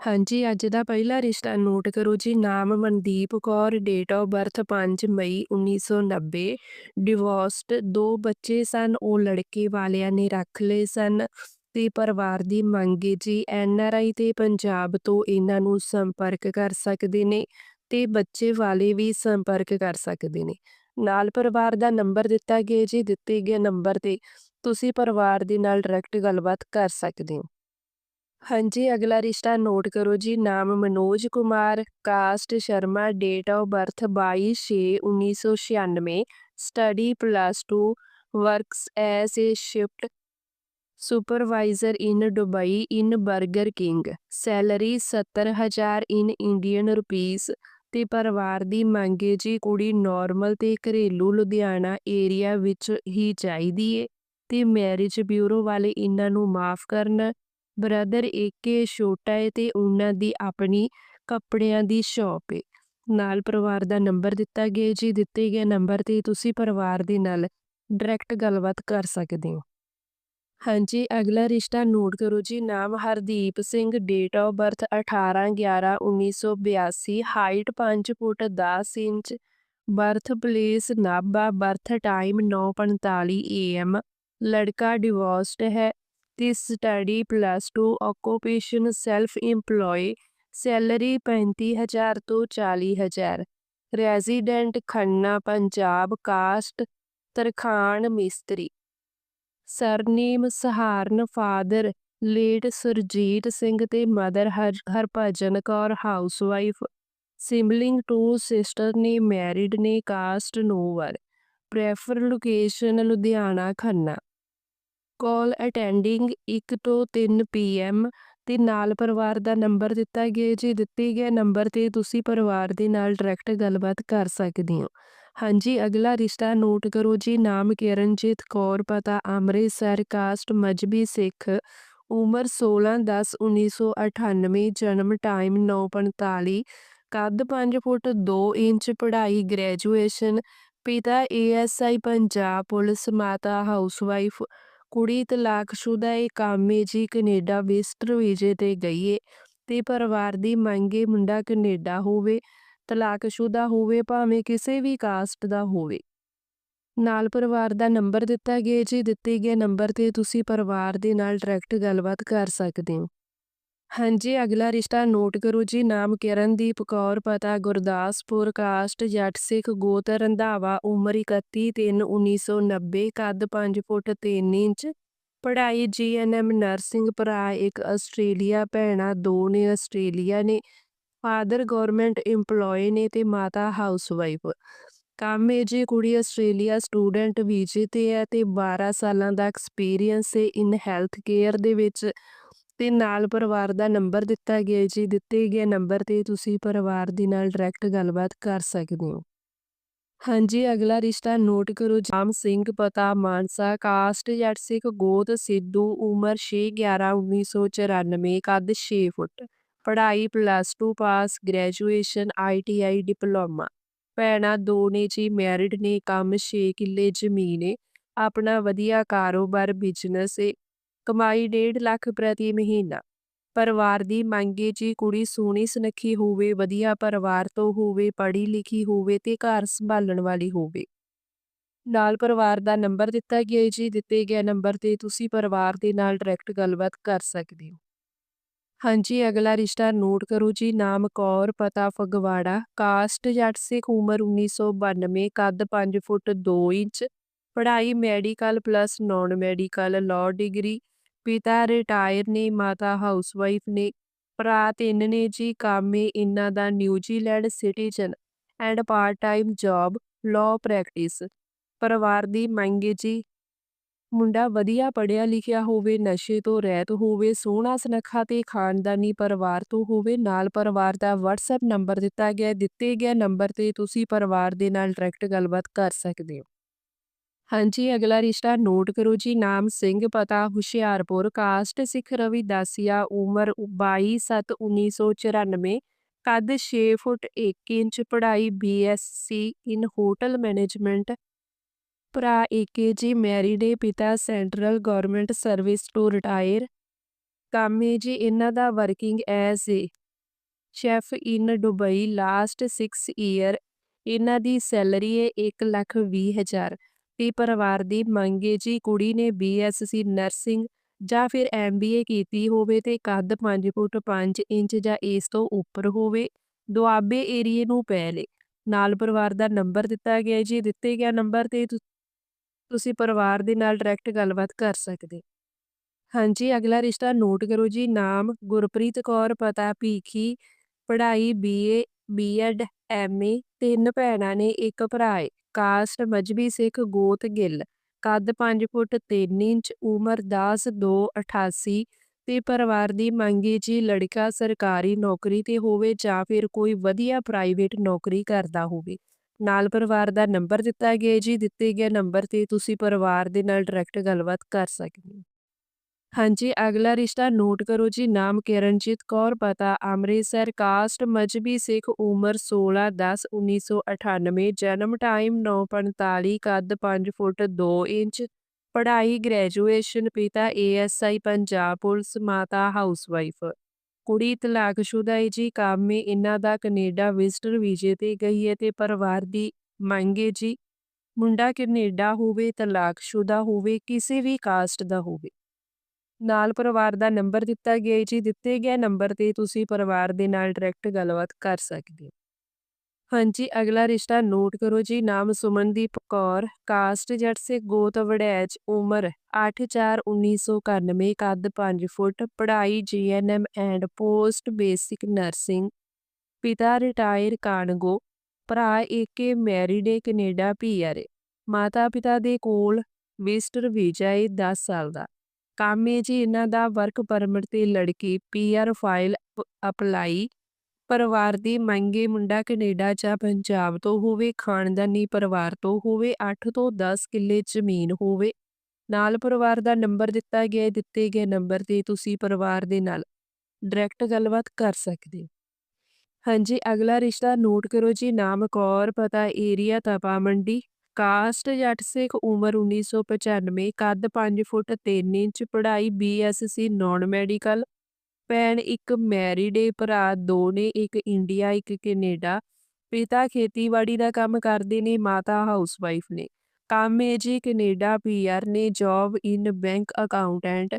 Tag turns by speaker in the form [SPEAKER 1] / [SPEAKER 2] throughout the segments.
[SPEAKER 1] ਹਾਂਜੀ, ਅੱਜ ਦਾ ਪਹਿਲਾ ਰਿਸ਼ਤਾ ਨੋਟ ਕਰੋ ਜੀ, ਨਾਮ Mandeep Kaur date of birth 5 ਮਈ 1990 ਡਿਵੋਰਸਡ ਦੋ ਬੱਚੇ ਸਨ, ਉਹ ਲੜਕੇ ਵਾਲਿਆਂ ਨੇ ਰੱਖ ਲਏ ਸਨ ਤੇ ਪਰਿਵਾਰ ਦੀ ਮੰਗ ਹੈ ਜੀ ਐਨ ਆਰ ਆਈ ਤੇ ਪੰਜਾਬ ਤੋਂ ਇਹਨਾਂ ਨੂੰ ਸੰਪਰਕ ਕਰ ਸਕਦੇ ਨੇ ਤੇ ਬੱਚੇ ਵਾਲੇ ਵੀ ਸੰਪਰਕ ਕਰ ਸਕਦੇ ਨੇ। ਨਾਲ ਪਰਿਵਾਰ ਦਾ ਨੰਬਰ ਦਿੱਤਾ ਗਿਆ ਜੀ, ਦਿੱਤੇ ਗਏ ਨੰਬਰ ਤੇ ਤੁਸੀਂ ਪਰਿਵਾਰ ਦੇ ਨਾਲ ਡਾਇਰੈਕਟ ਗੱਲਬਾਤ ਕਰ ਸਕਦੇ ਹੋ। ਹਾਂਜੀ, ਅਗਲਾ ਰਿਸ਼ਤਾ ਨੋਟ ਕਰੋ ਜੀ, ਨਾਮ Manoj Kumar, caste Sharma date of birth 22/6/1996 study plus 2 works as a shift supervisor in Dubai in 버ਗਰ King salary 70000 in Indian rupees ਤੇ ਪਰਿਵਾਰ ਦੀ ਮੰਗ ਹੈ ਜੀ, ਕੁੜੀ ਨਾਰਮਲ ਤੇ ਘਰੇਲੂ ਲੁਧਿਆਣਾ ਏਰੀਆ ਵਿੱਚ ਹੀ ਚਾਹੀਦੀ ਏ ਤੇ ਮੈਰਿਜ ਬਿਊਰੋ ਵਾਲੇ ਇਹਨਾਂ ਨੂੰ ਮਾਫ ਕਰਨ। ਬ੍ਰਦਰ ਏਕੇ ਛੋਟਾ ਏ ਤੇ ਉਹਨਾਂ ਦੀ ਆਪਣੀ ਕੱਪੜਿਆਂ ਦੀ ਸ਼ਾਪ ਏ। ਨਾਲ ਪਰਿਵਾਰ ਦਾ ਨੰਬਰ ਦਿੱਤਾ ਗਿਆ ਜੀ, ਦਿੱਤੇ ਗਏ ਨੰਬਰ ਤੇ ਤੁਸੀਂ ਪਰਿਵਾਰ ਦੇ ਨਾਲ ਡਾਇਰੈਕਟ ਗੱਲਬਾਤ ਕਰ ਸਕਦੇ ਹੋ। ਹਾਂਜੀ, ਅਗਲਾ ਰਿਸ਼ਤਾ ਨੋਟ ਕਰੋ ਜੀ, ਨਾਮ Hardeep Singh date of birth 18/11/1982 height 5 foot 10 inch birth place Nabha birth time 9:45 AM ਲੜਕਾ ਡਿਵੋਰਸਡ ਹੈ ਤੇ study plus 2 occupation self EMPLOYE salary 35000 ਤੋਂ 40000 ਰੈਜ਼ੀਡੈਂਟ ਖੰਨਾ, ਪੰਜਾਬ ਕਾਸਟ ਤਰਖਾਣ ਮਿਸਤਰੀ। Surname Saharan father late Surjit Singh ਤੇ mother Harbhajan Kaur housewife sibling two sister ਨੇ married ਨੇ caste no bar prefer location Ludhiana, Khanna. Call attending 1 ਤੋਂ 3 PM ਤੇ ਨਾਲ ਪਰਿਵਾਰ ਦਾ ਨੰਬਰ ਦਿੱਤਾ ਗਿਆ। ਜੀ ਦਿੱਤੇ ਗਏ ਨੰਬਰ ਤੇ ਤੁਸੀਂ ਪਰਿਵਾਰ ਦੇ ਨਾਲ ਡਾਇਰੈਕਟ ਗੱਲਬਾਤ ਕਰ ਸਕਦੇ ਹੋ। ਹਾਂਜੀ, ਅਗਲਾ ਰਿਸ਼ਤਾ ਨੋਟ ਕਰੋ। ਜੀ, ਨਾਮ ਕਿਰਨਜੀਤ ਕੌਰ, ਪਤਾ ਅੰਮ੍ਰਿਤਸਰ ਕਾਸਟ ਮਜਬੀ ਸਿੱਖ, ਉਮਰ 16/10/1998 ਜਨਮ ਟਾਈਮ 9:45 ਕੱਦ 5 ਫੁੱਟ 2 ਇੰਚ, ਪੜ੍ਹਾਈ ਗ੍ਰੈਜੂਏਸ਼ਨ ਪਿਤਾ ਏਐਸਆਈ ਪੰਜਾਬ ਪੁਲਿਸ, ਮਾਤਾ ਹਾਊਸਵਾਈਫ ਕੁੜੀ ਤਲਾਕਸ਼ੁਦਾ ਏ, ਕਾਮੇ ਜੀ ਕੈਨੇਡਾ ਵਿਜ਼ਟਰ ਵੀਜ਼ੇ ਤੇ ਗਈ ਏ ਤੇ ਪਰਿਵਾਰ ਦੀ ਮੰਗ ਏ ਮੁੰਡਾ ਕੈਨੇਡਾ ਹੋਵੇ ਤਲਾਕਸ਼ੁਦਾ ਹੋਵੇ ਭਾਵੇਂ ਕਿਸੇ ਵੀ ਕਾਸਟ ਦਾ ਹੋਵੇ। ਨਾਲ ਪਰਿਵਾਰ ਦਾ ਨੰਬਰ ਦਿੱਤਾ ਗਿਆ ਜੀ ਦਿੱਤੇ ਗਏ ਨੰਬਰ ਤੇ ਤੁਸੀਂ ਪਰਿਵਾਰ ਦੇ ਨਾਲ ਡਾਇਰੈਕਟ ਗੱਲਬਾਤ ਕਰ ਸਕਦੇ ਹੋ। ਹਾਂਜੀ, ਅਗਲਾ ਰਿਸ਼ਤਾ ਨੋਟ ਕਰੋ ਜੀ। ਨਾਮ ਕਿਰਨਦੀਪ ਕੌਰ, ਪਤਾ ਗੁਰਦਾਸਪੁਰ, ਕਾਸਟ, ਜੱਟ ਸਿੱਖ ਗੋਤ ਰੰਧਾਵਾ, ਉਮਰ 31/3/1990 ਕੱਦ 5 ਫੁੱਟ 3 ਇੰਚ, ਪੜ੍ਹਾਈ ਜੀਐਨਐਮ ਨਰਸਿੰਗ ਭਰਾ ਇੱਕ ਆਸਟ੍ਰੇਲੀਆ, ਭੈਣਾ ਦੋ ਨੇ, ਆਸਟ੍ਰੇਲੀਆ ਨੇ, ਫਾਦਰ ਗਵਰਨਮੈਂਟ EMPLOYE ਨੇ ਤੇ ਮਾਤਾ ਹਾਊਸਵਾਈਫ। ਕੰਮ ਹੈ ਜੀ, ਕੁੜੀ ਆਸਟ੍ਰੇਲੀਆ ਸਟੂਡੈਂਟ ਵੀਜ਼ੇ ਤੇ ਹੈ ਤੇ 12 ਸਾਲਾਂ ਦਾ ਐਕਸਪੀਰੀਅੰਸ ਹੈ ਇਨ ਹੈਲਥ ਕੇਅਰ ਦੇ ਵਿੱਚ। ਤੇ ਨਾਲ ਪਰਿਵਾਰ ਦਾ ਨੰਬਰ ਦਿੱਤਾ ਗਿਆ ਜੀ, ਦਿੱਤੇ ਗਏ ਨੰਬਰ ਤੇ ਤੁਸੀਂ ਪਰਿਵਾਰ ਦੇ ਨਾਲ ਡਾਇਰੈਕਟ ਗੱਲਬਾਤ ਕਰ ਸਕਦੇ ਹੋ। ਹਾਂਜੀ, ਅਗਲਾ ਰਿਸ਼ਤਾ ਨੋਟ ਕਰੋ, ਜਾਮ ਸਿੰਘ, ਪਤਾ, ਮਾਨਸਾ, ਕਾਸਟ, ਜੱਟ ਗੋਤ, ਸਿੱਧੂ, ਉਮਰ 6/11/1994 ਕੱਦ 6 ਫੁੱਟ, ਪੜ੍ਹਾਈ plus 2 pass graduation ITI diploma. ਭੈਣਾਂ ਦੋ ਨੇ ਜੀ ਮੈਰਿਡ ਨੇ, ਕੰਮ 6 ਕਿੱਲੇ, ਜ਼ਮੀਨ ਏ, ਆਪਣਾ ਵਧੀਆ ਕਾਰੋਬਾਰ ਬਿਜ਼ਨਸ ਏ ਕਮਾਈ 1.5 ਲੱਖ ਪ੍ਰਤੀ ਮਹੀਨਾ। ਪਰਿਵਾਰ ਦੀ ਮੰਗੇ ਜੀ ਕੁੜੀ ਸੋਹਣੀ ਸੁਨੱਖੀ ਹੋਵੇ, ਵਧੀਆ ਪਰਿਵਾਰ ਤੋਂ ਹੋਵੇ, ਪੜ੍ਹੀ ਲਿਖੀ ਹੋਵੇ ਤੇ ਘਰ ਸੰਭਾਲਣ ਵਾਲੀ ਹੋਵੇ। ਨਾਲ ਪਰਿਵਾਰ ਦਾ ਨੰਬਰ ਦਿੱਤਾ ਗਿਆ ਜੀ, ਦਿੱਤੇ ਗਏ ਨੰਬਰ ਤੇ ਤੁਸੀਂ ਪਰਿਵਾਰ ਦੇ ਨਾਲ ਡਾਇਰੈਕਟ ਗੱਲਬਾਤ ਕਰ ਸਕਦੇ ਹੋ। ਹਾਂਜੀ, ਅਗਲਾ ਰਿਸ਼ਤਾ ਨੋਟ ਕਰੋ ਜੀ, ਨਾਮ ਕੌਰ, ਪਤਾ ਫਗਵਾੜਾ, ਕਾਸਟ ਜੱਟ ਸਿੱਖ ਉਮਰ 1992 ਕੱਦ 5 ਫੁੱਟ 2 ਇੰਚ, ਪੜ੍ਹਾਈ medical plus non medical law degree ਪਿਤਾ ਰਿਟਾਇਰ ਨੇ, ਮਾਤਾ ਹਾਊਸਵਾਈਫ ਨੇ, ਭਰਾ ਤਿੰਨ ਨੇ, ਜੀ ਕੰਮ ਏ, ਇਹਨਾਂ ਦਾ New Zealand citizen and part time job law practice ਪਰਿਵਾਰ ਦੀ ਮੰਗ ਏ ਜੀ, ਮੁੰਡਾ ਵਧੀਆ ਪੜ੍ਹਿਆ ਲਿਖਿਆ ਹੋਵੇ, ਨਸ਼ੇ ਤੋਂ ਰਹਿਤ ਹੋਵੇ, ਸੋਹਣਾ ਸੁਨੱਖਾ ਤੇ ਖਾਨਦਾਨੀ ਪਰਿਵਾਰ ਤੋਂ ਹੋਵੇ, ਨਾਲ ਪਰਿਵਾਰ ਦਾ WhatsApp ਨੰਬਰ ਦਿੱਤਾ ਗਿਆ, ਦਿੱਤੇ ਗਏ ਨੰਬਰ ਤੇ ਤੁਸੀਂ ਪਰਿਵਾਰ ਦੇ ਨਾਲ ਡਾਇਰੈਕਟ ਗੱਲਬਾਤ ਕਰ ਸਕਦੇ ਹੋ। ਹਾਂਜੀ, ਅਗਲਾ ਰਿਸ਼ਤਾ ਨੋਟ ਕਰੋ ਜੀ, ਨਾਮ ਸਿੰਘ, ਪਤਾ, ਹੁਸ਼ਿਆਰਪੁਰ, ਕਾਸਟ ਸਿੱਖ ਰਵੀ ਰਵਿਦਾਸੀਆ ਉਮਰ 22/7/1994 ਕੱਦ 6 ਫੁੱਟ 1 ਇੰਚ, ਪੜ੍ਹਾਈ ਬੀਐਸਸੀ ਇਨ ਹੋਟਲ ਮੈਨੇਜਮੈਂਟ। ਭਰਾ ਏਕੇ ਜੀ ਮੈਰਿਡ ਏ ਪਿਤਾ central government service to retire. ਕੰਮ ਏ ਜੀ, ਇਹਨਾਂ ਦਾ working as a chef in Dubai last 6 year, ਇਹਨਾਂ ਦੀ ਸੈਲਰੀ ਹੈ 1 ਲੱਖ 20 ਹਜ਼ਾਰ। ਤੇ ਪਰਿਵਾਰ ਦੀ ਮੰਗ ਏ ਜੀ ਕੁੜੀ ਨੇ ਬੀਐਸਸੀ ਨਰਸਿੰਗ ਜਾਂ ਫਿਰ ਐਮਬੀਏ ਕੀਤੀ ਹੋਵੇ ਤੇ ਕੱਦ 5 ਫੁੱਟ 5 ਇੰਚ ਜਾਂ ਇਸ ਤੋਂ ਉੱਪਰ ਹੋਵੇ, ਦੁਆਬੇ ਏਰੀਏ ਨੂੰ ਪੈ ਪਹਿਲੇ ਨਾਲ ਪਰਿਵਾਰ ਦਾ ਨੰਬਰ ਦਿੱਤਾ ਗਿਆ ਜੀ, ਦਿੱਤੇ ਗਿਆ ਨੰਬਰ ਤੇ ਤੁਸੀਂ ਪਰਿਵਾਰ ਦੇ ਨਾਲ ਡਾਇਰੈਕਟ ਗੱਲਬਾਤ ਕਰ ਸਕਦੇ। ਹਾਂਜੀ, ਅਗਲਾ ਰਿਸ਼ਤਾ ਨੋਟ ਕਰੋ ਜੀ, ਨਾਮ ਗੁਰਪ੍ਰੀਤ ਕੌਰ, ਪਤਾ ਭੀਖੀ, ਪੜ੍ਹਾਈ ਬੀਏ ਬੀਐਡ ਐਮਏ ਤਿੰਨ ਭੈਣਾਂ ਨੇ, ਇੱਕ ਭਰਾ ਏ। ਕਾਸਟ ਮਜਬੀ ਸਿੱਖ ਗੋਤ ਗਿੱਲ। ਕੱਦ 5 ਫੁੱਟ 3 ਇੰਚ, ਉਮਰ 10 2 88 ਤੇ ਪਰਿਵਾਰ ਦੀ ਮੰਗੀ ਜੀ ਲੜਕਾ ਸਰਕਾਰੀ ਨੌਕਰੀ ਤੇ ਹੋਵੇ ਜਾਂ ਫਿਰ ਕੋਈ ਵਧੀਆ ਪ੍ਰਾਈਵੇਟ ਨੌਕਰੀ ਕਰਦਾ ਹੋਵੇ। ਨਾਲ ਪਰਿਵਾਰ ਦਾ ਨੰਬਰ ਦਿੱਤਾ ਗਿਆ ਜੀ, ਦਿੱਤੇ ਗਏ ਨੰਬਰ ਤੇ ਤੁਸੀਂ ਪਰਿਵਾਰ ਦੇ ਨਾਲ ਡਾਇਰੈਕਟ ਗੱਲਬਾਤ ਕਰ ਸਕਦੇ ਹੋ। ਹਾਂਜੀ, ਅਗਲਾ ਰਿਸ਼ਤਾ ਨੋਟ ਕਰੋ ਜੀ, ਨਾਮ ਕਿਰਨਜੀਤ ਕੌਰ, ਪਤਾ ਅੰਮ੍ਰਿਤਸਰ, ਕਾਸਟ ਮਜਬੀ ਸਿੱਖ, ਉਮਰ 16 10 1998 ਜਨਮ ਟਾਈਮ 9:45 ਕੱਦ 5 ਫੁੱਟ 2 ਇੰਚ, ਪੜ੍ਹਾਈ ਗ੍ਰੈਜੂਏਸ਼ਨ, ਪਿਤਾ ਏਐਸਆਈ ਪੰਜਾਬ ਪੁਲਿਸ, ਮਾਤਾ ਹਾਊਸਵਾਈਫ। ਕੁੜੀ ਤਲਾਕਸ਼ੁਦਾ ਹੈ ਜੀ, ਕੰਮ ਏ ਇਹਨਾਂ ਦਾ ਕੈਨੇਡਾ ਵਿਜ਼ਟਰ ਵੀਜ਼ੇ ਤੇ ਗਈ ਹੈ ਤੇ ਪਰਿਵਾਰ ਦੀ ਮੰਗ ਏ ਜੀ। ਮੁੰਡਾ ਕੈਨੇਡਾ ਹੋਵੇ, ਤਲਾਕਸ਼ੁਦਾ ਹੋਵੇ, ਕਿਸੇ ਵੀ ਕਾਸਟ ਦਾ ਹੋਵੇ। ਨਾਲ ਪਰਿਵਾਰ ਦਾ ਨੰਬਰ ਦਿੱਤਾ ਗਿਆ ਜੀ, ਦਿੱਤੇ ਗਏ ਨੰਬਰ ਤੇ ਤੁਸੀਂ ਪਰਿਵਾਰ ਦੇ ਨਾਲ ਡਾਇਰੈਕਟ ਗੱਲਬਾਤ ਕਰ ਸਕਦੇ ਹੋ। ਹਾਂਜੀ, ਅਗਲਾ ਰਿਸ਼ਤਾ ਨੋਟ ਕਰੋ ਜੀ, ਨਾਮ ਸੁਮਨਦੀਪ ਕੌਰ ਕਾਸਟ ਜੱਟ ਸੇ ਗੋਤ ਵੜੈਚ, ਉਮਰ 8/4/1991 ਕੱਦ 5 ਫੁੱਟ, ਪੜ੍ਹਾਈ GNM and post basic nursing ਪਿਤਾ ਰਿਟਾਇਰ ਕਾਨਗੋ, ਭਰਾ ਏਕੇ ਮੈਰਿਡ ਏ ਕੈਨੇਡਾ ਪੀਆਰ ਮਾਤਾ ਪਿਤਾ ਦੇ ਕੋਲ ਮਿਸਟਰ ਵੀਜ਼ਾ ਏ 10 ਸਾਲ ਦਾ। ਕੰਮ ਏ ਜੀ ਇਹਨਾਂ ਦਾ ਵਰਕ ਪਰਮਿਟ ਤੇ ਲੜਕੀ ਪੀਆਰ ਫਾਈਲ ਅਪਲਾਈ। ਪਰਿਵਾਰ ਦੀ ਮੰਗੇ ਮੁੰਡਾ ਕੈਨੇਡਾ ਜਾਂ ਪੰਜਾਬ ਤੋਂ ਹੋਵੇ, ਖਾਨਦਾਨੀ ਪਰਿਵਾਰ ਤੋਂ ਹੋਵੇ 8 ਤੋਂ 10 ਕਿੱਲੇ ਜ਼ਮੀਨ ਹੋਵੇ। ਨਾਲ ਪਰਿਵਾਰ ਦਾ ਨੰਬਰ ਦਿੱਤਾ ਗਿਆ ਦਿੱਤੇ ਗਏ ਨੰਬਰ ਤੇ ਤੁਸੀਂ ਪਰਿਵਾਰ ਦੇ ਨਾਲ ਡਾਇਰੈਕਟ ਗੱਲਬਾਤ ਕਰ ਸਕਦੇ ਹੋ। ਹਾਂਜੀ, ਅਗਲਾ ਰਿਸ਼ਤਾ ਨੋਟ ਕਰੋ ਜੀ, ਨਾਮ ਕੌਰ, ਪਤਾ ਏਰੀਆ, ਤਪਾ ਮੰਡੀ। ਕਾਸਟ ਜੱਟ ਸਿੱਖ ਉਮਰ 1995 ਕੱਦ 5 ਫੁੱਟ 3 ਇੰਚ, ਪੜ੍ਹਾਈ ਬੀਐਸਸੀ ਨਾਨ ਮੈਡੀਕਲ, ਭੈਣ ਇੱਕ ਮੈਰਿਡ ਏ, ਭਰਾ ਦੋ ਨੇ, ਇੱਕ ਇੰਡੀਆ, ਇੱਕ ਕੈਨੇਡਾ। ਪਿਤਾ ਖੇਤੀਬਾੜੀ ਦਾ ਕੰਮ ਕਰਦੇ ਨੇ, ਮਾਤਾ ਹਾਊਸਵਾਈਫ ਨੇ। ਕੰਮ ਏ ਜੀ ਕੈਨੇਡਾ ਪੀਆਰ ਨੇ, ਜੌਬ ਇਨ ਬੈਂਕ ਅਕਾਊਂਟੈਂਟ।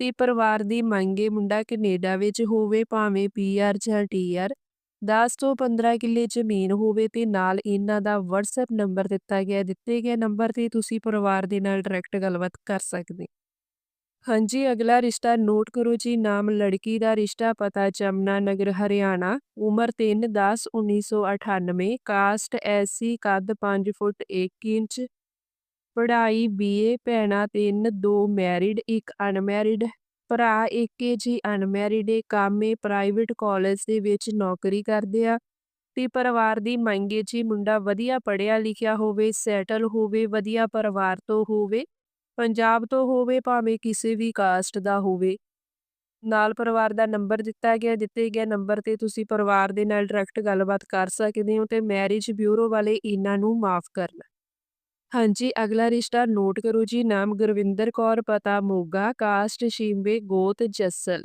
[SPEAKER 1] ਤੇ ਪਰਿਵਾਰ ਦੀ ਮੰਗੇ ਮੁੰਡਾ ਕੈਨੇਡਾ ਵਿੱਚ ਹੋਵੇ, ਭਾਵੇਂ ਪੀਆਰ ਜਾਂ ਟੀਆਰ 10 ਤੋਂ 15 ਕਿੱਲੇ ਜ਼ਮੀਨ ਹੋਵੇ ਤੇ ਨਾਲ ਇਹਨਾਂ ਦਾ WhatsApp ਨੰਬਰ ਦਿੱਤਾ ਗਿਆ, ਦਿੱਤੇ ਗਏ ਨੰਬਰ ਤੇ ਤੁਸੀਂ ਪਰਿਵਾਰ ਦੇ ਨਾਲ ਡਾਇਰੈਕਟ ਗੱਲਬਾਤ ਕਰ ਸਕਦੇ ਹਾਂਜੀ, ਅਗਲਾ ਰਿਸ਼ਤਾ ਨੋਟ ਕਰੋ ਜੀ, ਨਾਮ ਲੜਕੀ ਦਾ ਰਿਸ਼ਤਾ, ਪਤਾ ਜਮਨਾ ਨਗਰ, ਹਰਿਆਣਾ, ਉਮਰ 3 10 1998 ਕਾਸਟ ਐਸੀ ਕੱਦ 5 ਫੁੱਟ 1 ਇੰਚ, ਪੜ੍ਹਾਈ ਬੀਏ ਭੈਣਾਂ ਤਿੰਨ, ਦੋ ਮੈਰਿਡ ਇੱਕ ਅਨਮੈਰਿਡ ਭਰਾ ਏਕੇ ਜੀ ਅਨਮੈਰਿਡ ਏ, ਕਾਮੇ ਪ੍ਰਾਈਵੇਟ ਕਾਲਜ ਦੇ ਵਿੱਚ ਨੌਕਰੀ ਕਰਦੇ ਆ ਤੇ ਪਰਿਵਾਰ ਦੀ ਮੰਗੇ ਜੀ ਮੁੰਡਾ ਵਧੀਆ ਪੜ੍ਹਿਆ ਲਿਖਿਆ ਹੋਵੇ ਸੈਟਲ ਹੋਵੇ, ਵਧੀਆ ਪਰਿਵਾਰ ਤੋਂ ਹੋਵੇ, ਪੰਜਾਬ ਤੋਂ ਹੋਵੇ, ਭਾਵੇਂ ਕਿਸੇ ਵੀ ਕਾਸਟ ਦਾ ਹੋਵੇ। ਨਾਲ ਪਰਿਵਾਰ ਦਾ ਨੰਬਰ ਦਿੱਤਾ ਗਿਆ, ਦਿੱਤੇ ਗਏ ਨੰਬਰ ਤੇ ਤੁਸੀਂ ਪਰਿਵਾਰ ਦੇ ਨਾਲ ਡਾਇਰੈਕਟ ਗੱਲਬਾਤ ਕਰ ਸਕਦੇ ਹੋ ਤੇ ਮੈਰਿਜ ਬਿਊਰੋ ਵਾਲੇ ਇਹਨਾਂ ਨੂੰ ਮਾਫ ਕਰਨਾ। ਹਾਂਜੀ, ਅਗਲਾ ਰਿਸ਼ਤਾ ਨੋਟ ਕਰੋ ਜੀ, ਨਾਮ ਗੁਰਵਿੰਦਰ ਕੌਰ, ਪਤਾ ਮੋਗਾ, ਕਾਸਟ ਸ਼ੀਂਬੇ, ਗੋਤ ਜੱਸਲ।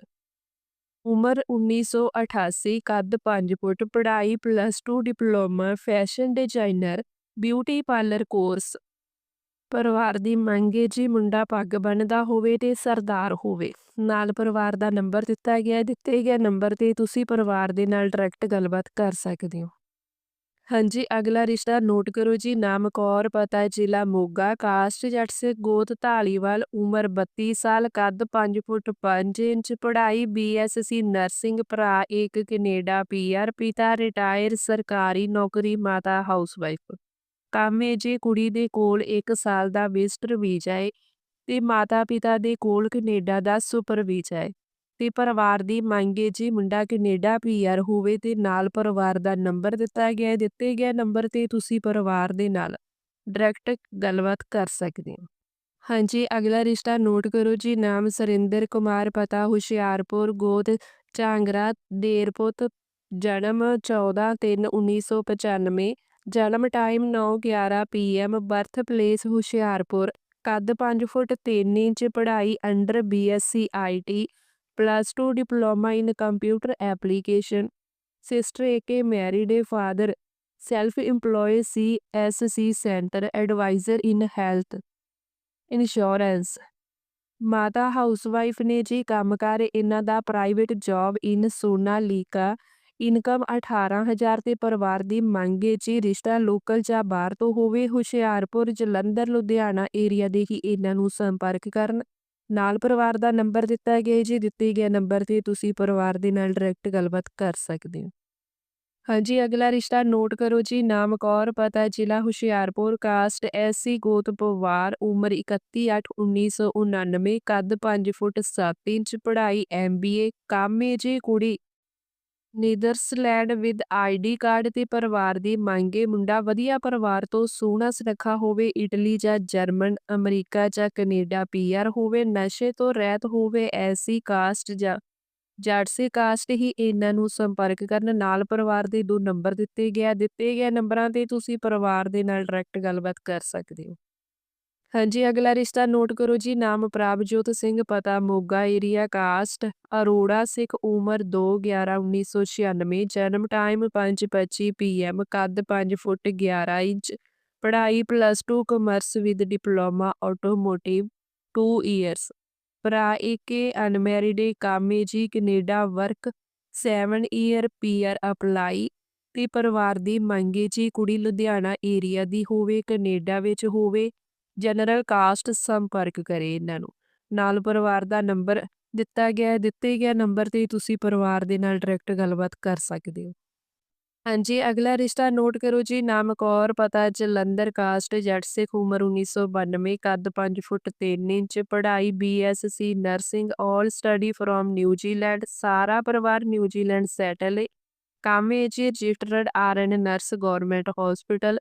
[SPEAKER 1] ਉਮਰ 1988 ਕੱਦ 5 ਫੁੱਟ, ਪੜ੍ਹਾਈ plus 2 diploma fashion designer beauty parlour course ਪਰਿਵਾਰ ਦੀ ਮੰਗੇ ਜੀ, ਮੁੰਡਾ ਪੱਗ ਬੰਨਦਾ ਹੋਵੇ ਤੇ ਸਰਦਾਰ ਹੋਵੇ। ਨਾਲ ਪਰਿਵਾਰ ਦਾ ਨੰਬਰ ਦਿੱਤਾ ਗਿਆ, ਦਿੱਤੇ ਗਏ ਨੰਬਰ ਤੇ ਤੁਸੀਂ ਪਰਿਵਾਰ ਦੇ ਨਾਲ ਡਾਇਰੈਕਟ ਗੱਲਬਾਤ ਕਰ ਸਕਦੇ ਹੋ। ਹਾਂਜੀ, ਅਗਲਾ ਰਿਸ਼ਤਾ ਨੋਟ ਕਰੋ ਜੀ ਨਾਮ ਕੌਰ ਪਤਾ ਜ਼ਿਲ੍ਹਾ ਮੋਗਾ, ਕਾਸਟ ਜੱਟ ਸਿੱਖ ਗੋਤ, ਧਾਲੀਵਾਲ, ਉਮਰ 32 ਸਾਲ, ਕੱਦ 5 ਫੁੱਟ 5 ਇੰਚ, ਪੜ੍ਹਾਈ ਬੀਐਸਸੀ ਨਰਸਿੰਗ, ਭਰਾ ਇੱਕ ਕੈਨੇਡਾ ਪੀਆਰ ਪਿਤਾ ਰਿਟਾਇਰ, ਸਰਕਾਰੀ ਨੌਕਰੀ, ਮਾਤਾ ਹਾਊਸਵਾਈਫ। ਕੰਮ ਹੈ ਜੀ ਕੁੜੀ ਦੇ ਕੋਲ 1 ਸਾਲ ਦਾ ਵਿਜ਼ਟਰ ਵੀਜ਼ਾ ਹੈ ਤੇ ਮਾਤਾ ਪਿਤਾ ਦੇ ਕੋਲ ਕੈਨੇਡਾ ਦਾ ਸੁਪਰ ਵੀਜ਼ਾ ਹੈ ਤੇ ਪਰਿਵਾਰ ਦੀ ਮੰਗ ਹੈ ਜੀ ਮੁੰਡਾ ਕੈਨੇਡਾ ਪੀਆਰ ਹੋਵੇ ਤੇ ਨਾਲ ਪਰਿਵਾਰ ਦਾ ਨੰਬਰ ਦਿੱਤਾ ਗਿਆ ਹੈ ਦਿੱਤੇ ਗਏ ਨੰਬਰ ਤੇ ਤੁਸੀਂ ਪਰਿਵਾਰ ਦੇ ਨਾਲ ਡਾਇਰੈਕਟ ਗੱਲਬਾਤ ਕਰ ਸਕਦੇ ਹੋ। ਹਾਂਜੀ, ਅਗਲਾ ਰਿਸ਼ਤਾ ਨੋਟ ਕਰੋ ਜੀ, ਨਾਮ ਸਰਿੰਦਰ ਕੁਮਾਰ, ਪਤਾ ਹੁਸ਼ਿਆਰਪੁਰ ਗੋਤ ਝਾਂਗਰਾ, ਦੇਰਪੁੱਤ, ਜਨਮ 14/3/1995 ਜਨਮ time 9:11 PM birth place Hoshiarpur, ਕੱਦ 5 ਫੁੱਟ 3 ਇੰਚ, ਪੜ੍ਹਾਈ under BSc IT plus 2 diploma in computer application sister AK married A father self employ C S C centre adviser in health insurance ਮਾਤਾ ਹਾਊਸਵਾਈਫ ਨੇ ਜੀ ਕੰਮਕਾਰ ਇਹਨਾਂ ਦਾ private job in Sonalika income 18000 ਤੇ ਪਰਿਵਾਰ ਦੀ ਮੰਗ ਹੈ ਜੀ। ਰਿਸ਼ਤਾ ਲੋਕਲ ਜਾਂ ਬਾਹਰ ਤੋਂ ਹੋਵੇ, ਹੁਸ਼ਿਆਰਪੁਰ, ਜਲੰਧਰ, ਲੁਧਿਆਣਾ ਏਰੀਆ ਦੇ ਹੀ ਇਹਨਾਂ ਨੂੰ ਸੰਪਰਕ ਕਰਨ। ਨਾਲ ਪਰਿਵਾਰ ਦਾ ਨੰਬਰ ਦਿੱਤਾ ਗਿਆ ਜੀ, ਦਿੱਤੇ ਗਏ ਨੰਬਰ ਤੇ ਤੁਸੀਂ ਪਰਿਵਾਰ ਦੇ ਨਾਲ ਡਾਇਰੈਕਟ ਗੱਲਬਾਤ ਕਰ ਸਕਦੇ ਹੋ। ਹਾਂਜੀ, ਅਗਲਾ ਰਿਸ਼ਤਾ ਨੋਟ ਕਰੋ ਜੀ, ਨਾਮ ਕੌਰ, ਪਤਾ ਜ਼ਿਲ੍ਹਾ ਹੁਸ਼ਿਆਰਪੁਰ ਕਾਸਟ ਐਸਸੀ ਗੋਤ ਪਵਾਰ ਉਮਰ 31/8/1999 ਕੱਦ 5 ਫੁੱਟ 7 ਇੰਚ, ਪੜ੍ਹਾਈ ਐਮਬੀਏ ਕੰਮ ਹੈ ਜੀ ਕੁੜੀ ਨੀਦਰਸਲੈਂਡ ਵਿਦ ਆਈਡੀ ਕਾਰਡ ਤੇ ਪਰਿਵਾਰ ਦੀ ਮੰਗੇ ਮੁੰਡਾ ਵਧੀਆ ਪਰਿਵਾਰ ਤੋਂ ਸੋਹਣਾ ਸੁਨੱਖਾ ਹੋਵੇ, ਇਟਲੀ ਜਾਂ ਜਰਮਨ, ਅਮਰੀਕਾ ਜਾਂ ਕੈਨੇਡਾ, ਪੀਆਰ ਹੋਵੇ, ਨਸ਼ੇ ਤੋਂ ਰਹਿਤ ਹੋਵੇ ਐਸੀ ਕਾਸਟ ਜਾਂ ਜੱਟਸੀ ਕਾਸਟ ਹੀ ਇਹਨਾਂ ਨੂੰ ਸੰਪਰਕ ਕਰਨ। ਨਾਲ ਪਰਿਵਾਰ ਦੇ ਦੋ ਨੰਬਰ ਦਿੱਤੇ ਗਿਆ, ਦਿੱਤੇ ਗਏ ਨੰਬਰਾਂ ਤੇ ਤੁਸੀਂ ਪਰਿਵਾਰ ਦੇ ਨਾਲ ਡਾਇਰੈਕਟ ਗੱਲਬਾਤ ਕਰ ਸਕਦੇ ਹੋ। ਹਾਂਜੀ, ਅਗਲਾ ਰਿਸ਼ਤਾ ਨੋਟ ਕਰੋ ਜੀ, ਨਾਮ ਪ੍ਰਭਜੋਤ ਸਿੰਘ, ਪਤਾ ਮੋਗਾ ਏਰੀਆ ਕਾਸਟ, ਅਰੋੜਾ, ਸਿੱਖ ਉਮਰ 2/11/1996 ਜਨਮ ਟਾਈਮ 5:25 ਪੀਐਮ ਕੱਦ 5 ਫੁੱਟ 11 ਇੰਚ, ਪੜ੍ਹਾਈ plus 2 commerce with diploma automotive 2 years ਭਰਾ ਏਕੇ ਅਨਮੈਰਿਡ ਕਾਮੇ ਜੀ, Canada work 7 year PR apply ਤੇ ਪਰਿਵਾਰ ਦੀ ਮੰਗੇ ਜੀ, ਕੁੜੀ ਲੁਧਿਆਣਾ ਏਰੀਆ ਦੀ ਹੋਵੇ, ਕੈਨੇਡਾ ਵਿੱਚ ਹੋਵੇ। ਜਨਰਲ ਕਾਸਟ ਸੰਪਰਕ ਕਰੇ ਇਹਨਾਂ ਨੂੰ। ਨਾਲ ਪਰਿਵਾਰ ਦਾ ਨੰਬਰ ਦਿੱਤਾ ਗਿਆ ਦਿੱਤੇ ਗਿਆ ਨੰਬਰ ਤੇ ਤੁਸੀਂ ਪਰਿਵਾਰ ਦੇ ਨਾਲ ਡਾਇਰੈਕਟ ਗੱਲਬਾਤ ਕਰ ਸਕਦੇ ਹੋ। ਹਾਂਜੀ, ਅਗਲਾ ਰਿਸ਼ਤਾ ਨੋਟ ਕਰੋ ਜੀ, ਨਾਮ ਕੌਰ, ਪਤਾ ਜਲੰਧਰ ਕਾਸਟ ਜੱਟ, ਸਿੱਖ, ਉਮਰ 1992 ਕੱਦ 5 ਫੁੱਟ 3 ਇੰਚ, ਪੜ੍ਹਾਈ BSc nursing all study from New Zealand ਸਾਰਾ ਪਰਿਵਾਰ ਨਿਊਜ਼ੀਲੈਂਡ ਸੈਟਲ ਹੈ ਕੰਮ ਹੈ ਜੀ registered RN nurse government hospital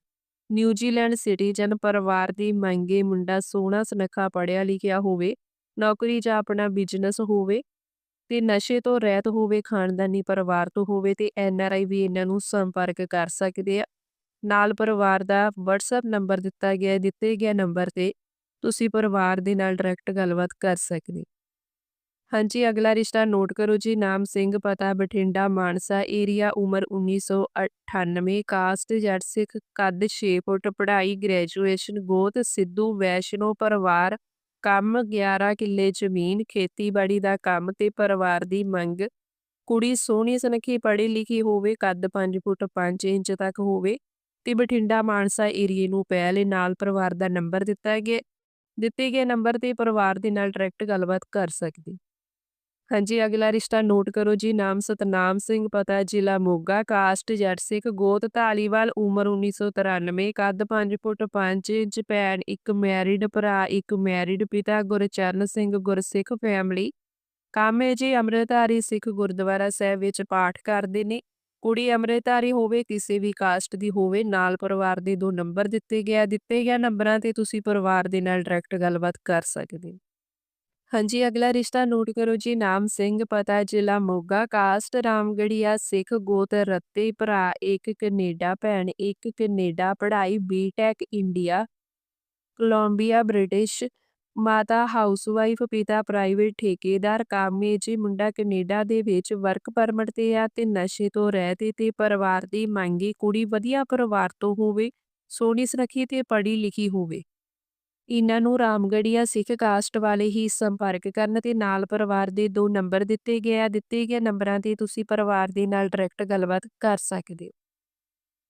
[SPEAKER 1] New Zealand citizen ਪਰਿਵਾਰ ਦੀ ਮੰਗੇ ਮੁੰਡਾ ਸੋਹਣਾ ਸੁਨੱਖਾ ਪੜ੍ਹਿਆ ਲਿਖਿਆ ਹੋਵੇ, ਨੌਕਰੀ ਜਾਂ ਆਪਣਾ ਬਿਜ਼ਨਸ ਹੋਵੇ ਤੇ ਨਸ਼ੇ ਤੋਂ ਰਹਿਤ ਹੋਵੇ, ਖਾਨਦਾਨੀ ਪਰਿਵਾਰ ਤੋਂ ਹੋਵੇ ਤੇ ਆਈ ਵੀ ਇਹਨਾਂ ਨੂੰ ਸੰਪਰਕ ਕਰ ਸਕਦੇ ਆ। ਨਾਲ ਪਰਿਵਾਰ ਦਾ WhatsApp ਨੰਬਰ ਦਿੱਤਾ ਗਿਆ, ਦਿੱਤੇ ਗਿਆ ਨੰਬਰ ਤੇ ਤੁਸੀਂ ਪਰਿਵਾਰ ਦੇ ਨਾਲ ਡਾਇਰੈਕਟ ਗੱਲਬਾਤ ਕਰ ਸਕਦੇ ਹਾਂਜੀ, ਅਗਲਾ ਰਿਸ਼ਤਾ ਨੋਟ ਕਰੋ ਜੀ, ਨਾਮ ਸਿੰਘ, ਪਤਾ ਬਠਿੰਡਾ, ਮਾਨਸਾ, ਏਰੀਆ, ਉਮਰ 1998 ਕਾਸਟ, ਜੱਟ ਸਿੱਖ, ਕੱਦ 6 ਫੁੱਟ, ਪੜ੍ਹਾਈ, ਗ੍ਰੈਜੂਏਸ਼ਨ, ਗੋਤ, ਸਿੱਧੂ, ਵੈਸ਼ਨੋ, ਪਰਿਵਾਰ, ਕੰਮ 11 ਕਿੱਲੇ ਜ਼ਮੀਨ, ਖੇਤੀਬਾੜੀ ਦਾ ਕੰਮ ਤੇ ਪਰਿਵਾਰ ਦੀ ਮੰਗ। ਕੁੜੀ ਸੋਹਣੀ, ਸੁਨੱਖੀ, ਪੜ੍ਹੀ ਲਿਖੀ ਹੋਵੇ, ਕੱਦ 5 ਫੁੱਟ 5 ਇੰਚ ਤੱਕ ਹੋਵੇ ਤੇ ਬਠਿੰਡਾ, ਮਾਨਸਾ ਏਰੀਏ ਨੂੰ ਪਹਿਲੇ, ਨਾਲ ਪਰਿਵਾਰ ਦਾ ਨੰਬਰ ਦਿੱਤਾ ਗਿਆ, ਦਿੱਤੇ ਗਏ ਨੰਬਰ ਤੇ ਪਰਿਵਾਰ ਦੇ ਨਾਲ ਡਾਇਰੈਕਟ ਗੱਲਬਾਤ ਕਰ ਸਕਦੀ। ਹਾਂਜੀ, ਅਗਲਾ ਰਿਸ਼ਤਾ ਨੋਟ ਕਰੋ ਜੀ, ਨਾਮ ਸਤਨਾਮ ਸਿੰਘ, ਪਤਾ ਜ਼ਿਲ੍ਹਾ ਮੋਗਾ, ਕਾਸਟ, ਜੱਟ ਸਿੱਖ, ਗੋਤ, ਧਾਲੀਵਾਲ, ਉਮਰ 1993 ਕੱਦ 5 ਫੁੱਟ 5 ਇੰਚ, ਭੈਣ ਇੱਕ ਮੈਰਿਡ, ਭਰਾ ਇੱਕ ਮੈਰਿਡ, ਪਿਤਾ ਗੁਰਚਰਨ ਸਿੰਘ, ਗੁਰਸਿੱਖ ਫੈਮਿਲੀ। ਕੰਮ ਹੈ ਜੀ ਅੰਮ੍ਰਿਤਧਾਰੀ ਸਿੱਖ ਗੁਰਦੁਆਰਾ ਸਾਹਿਬ ਵਿੱਚ ਪਾਠ ਕਰਦੇ ਨੇ। ਕੁੜੀ ਅੰਮ੍ਰਿਤਧਾਰੀ ਹੋਵੇ, ਕਿਸੇ ਵੀ ਕਾਸਟ ਦੀ ਹੋਵੇ, ਨਾਲ ਪਰਿਵਾਰ ਦੇ ਦੋ ਨੰਬਰ ਦਿੱਤੇ ਗਿਆ ਦਿੱਤੇ ਗਿਆ ਨੰਬਰਾਂ ਤੇ ਤੁਸੀਂ ਪਰਿਵਾਰ ਦੇ ਨਾਲ ਡਾਇਰੈਕਟ ਗੱਲਬਾਤ ਕਰ ਸਕਦੇ ਹੋ। ਹਾਂਜੀ ਅਗਲਾ ਰਿਸ਼ਤਾ ਨੋਟ ਕਰੋ ਜੀ ਨਾਮ ਸਿੰਘ ਪਤਾ ਜ਼ਿਲ੍ਹਾ ਮੋਗਾ ਕਾਸਟ ਰਾਮਗੜੀਆ ਸਿੱਖ ਗੋਤ ਰੱਤੇ ਭਰਾ ਇੱਕ ਕੈਨੇਡਾ ਭੈਣ ਇੱਕ ਕੈਨੇਡਾ ਪੜ੍ਹਾਈ ਬੀਟੈਕ ਇੰਡੀਆ ਕੋਲੰਬੀਆ ਬ੍ਰਿਟਿਸ਼ ਮਾਤਾ ਹਾਊਸਵਾਈਫ ਪਿਤਾ ਪ੍ਰਾਈਵੇਟ ਠੇਕੇਦਾਰ ਕਾਮੇ ਜੀ ਮੁੰਡਾ ਕੈਨੇਡਾ ਦੇ ਵਿੱਚ ਵਰਕ ਪਰਮਿਟ ਤੇ ਆ ਤੇ ਨਸ਼ੇ ਤੋਂ ਰਹਿਤ ਤੇ ਪਰਿਵਾਰ ਦੀ ਮੰਗੀ ਕੁੜੀ ਵਧੀਆ ਪਰਿਵਾਰ ਤੋਂ ਹੋਵੇ ਸੋਹਣੀ ਸੁਨੱਖੀ ਤੇ ਪੜ੍ਹੀ ਲਿਖੀ ਹੋਵੇ ਇਹਨਾਂ ਨੂੰ ਰਾਮਗੜੀਆ ਸਿੱਖ ਕਾਸਟ ਵਾਲੇ ਹੀ ਸੰਪਰਕ ਕਰਨ ਤੇ ਨਾਲ ਪਰਿਵਾਰ ਦੇ ਦੋ ਨੰਬਰ ਦਿੱਤੇ ਗਏ ਆ ਦਿੱਤੇ ਗਏ ਨੰਬਰਾਂ ਤੇ ਤੁਸੀਂ ਪਰਿਵਾਰ ਦੇ ਨਾਲ ਡਾਇਰੈਕਟ ਗੱਲਬਾਤ ਕਰ ਸਕਦੇ ਹੋ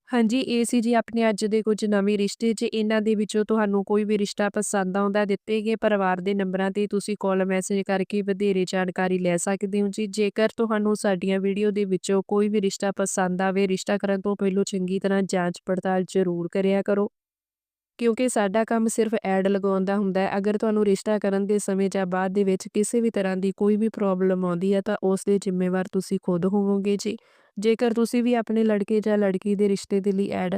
[SPEAKER 1] ਹਾਂਜੀ, ਇਹ ਸੀ ਜੀ ਆਪਣੇ ਅੱਜ ਦੇ ਕੁਝ ਨਵੇਂ ਰਿਸ਼ਤੇ 'ਚ ਇਹਨਾਂ ਦੇ ਵਿੱਚੋਂ ਤੁਹਾਨੂੰ ਕੋਈ ਵੀ ਰਿਸ਼ਤਾ ਪਸੰਦ ਆਉਂਦਾ ਦਿੱਤੇ ਗਏ ਪਰਿਵਾਰ ਦੇ ਨੰਬਰਾਂ ਤੇ ਤੁਸੀਂ ਕਾਲ ਮੈਸੇਜ ਕਰਕੇ ਵਧੇਰੇ ਜਾਣਕਾਰੀ ਲੈ ਸਕਦੇ ਹੋ ਜੀ। ਜੇਕਰ ਤੁਹਾਨੂੰ ਸਾਡੀਆਂ ਵੀਡੀਓ ਦੇ ਵਿੱਚੋਂ ਕੋਈ ਵੀ ਰਿਸ਼ਤਾ ਪਸੰਦ ਆਵੇ, ਰਿਸ਼ਤਾ ਕਰਨ ਤੋਂ ਪਹਿਲਾਂ ਚੰਗੀ ਤਰ੍ਹਾਂ ਜਾਂਚ ਪੜਤਾਲ ਜ਼ਰੂਰ ਕਰਿਆ ਕਰੋ। ਕਿਉਂਕਿ ਸਾਡਾ ਕੰਮ ਸਿਰਫ ਐਡ ਲਗਾਉਣ ਦਾ ਹੁੰਦਾ ਹੈ। ਅਗਰ ਤੁਹਾਨੂੰ ਰਿਸ਼ਤਾ ਕਰਨ ਦੇ ਸਮੇਂ ਜਾਂ ਬਾਅਦ ਦੇ ਵਿੱਚ ਕਿਸੇ ਵੀ ਤਰ੍ਹਾਂ ਦੀ ਕੋਈ ਵੀ ਪ੍ਰੋਬਲਮ ਆਉਂਦੀ ਹੈ, ਤਾਂ ਉਸ ਦੇ ਜ਼ਿੰਮੇਵਾਰ ਤੁਸੀਂ ਖੁਦ ਹੋਵੋਗੇ ਜੀ। ਜੇਕਰ ਤੁਸੀਂ ਵੀ ਆਪਣੇ ਲੜਕੇ ਜਾਂ ਲੜਕੀ ਦੇ ਰਿਸ਼ਤੇ ਦੇ ਲਈ ਐਡ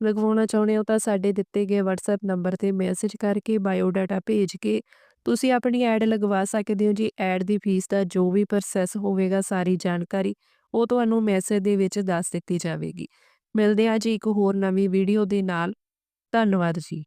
[SPEAKER 1] ਲਗਵਾਉਣਾ ਚਾਹੁੰਦੇ ਹੋ, ਤਾਂ ਸਾਡੇ ਦਿੱਤੇ ਗਏ WhatsApp ਨੰਬਰ ਤੇ ਮੈਸੇਜ ਕਰਕੇ ਬਾਇਓਡਾਟਾ ਭੇਜ ਕੇ ਤੁਸੀਂ ਆਪਣੀ ਐਡ ਲਗਵਾ ਸਕਦੇ ਹੋ ਜੀ। ਐਡ ਦੀ ਫੀਸ ਦਾ ਜੋ ਵੀ ਪ੍ਰੋਸੈਸ ਹੋਵੇਗਾ, ਸਾਰੀ ਜਾਣਕਾਰੀ ਉਹ ਤੁਹਾਨੂੰ ਮੈਸੇਜ ਦੇ ਵਿੱਚ ਦੱਸ ਦਿੱਤੀ ਜਾਵੇਗੀ। ਮਿਲਦੇ ਹਾਂ ਜੀ ਇੱਕ ਹੋਰ ਨਵੀਂ ਵੀਡੀਓ ਦੇ ਨਾਲ। ਧੰਨਵਾਦ ਜੀ।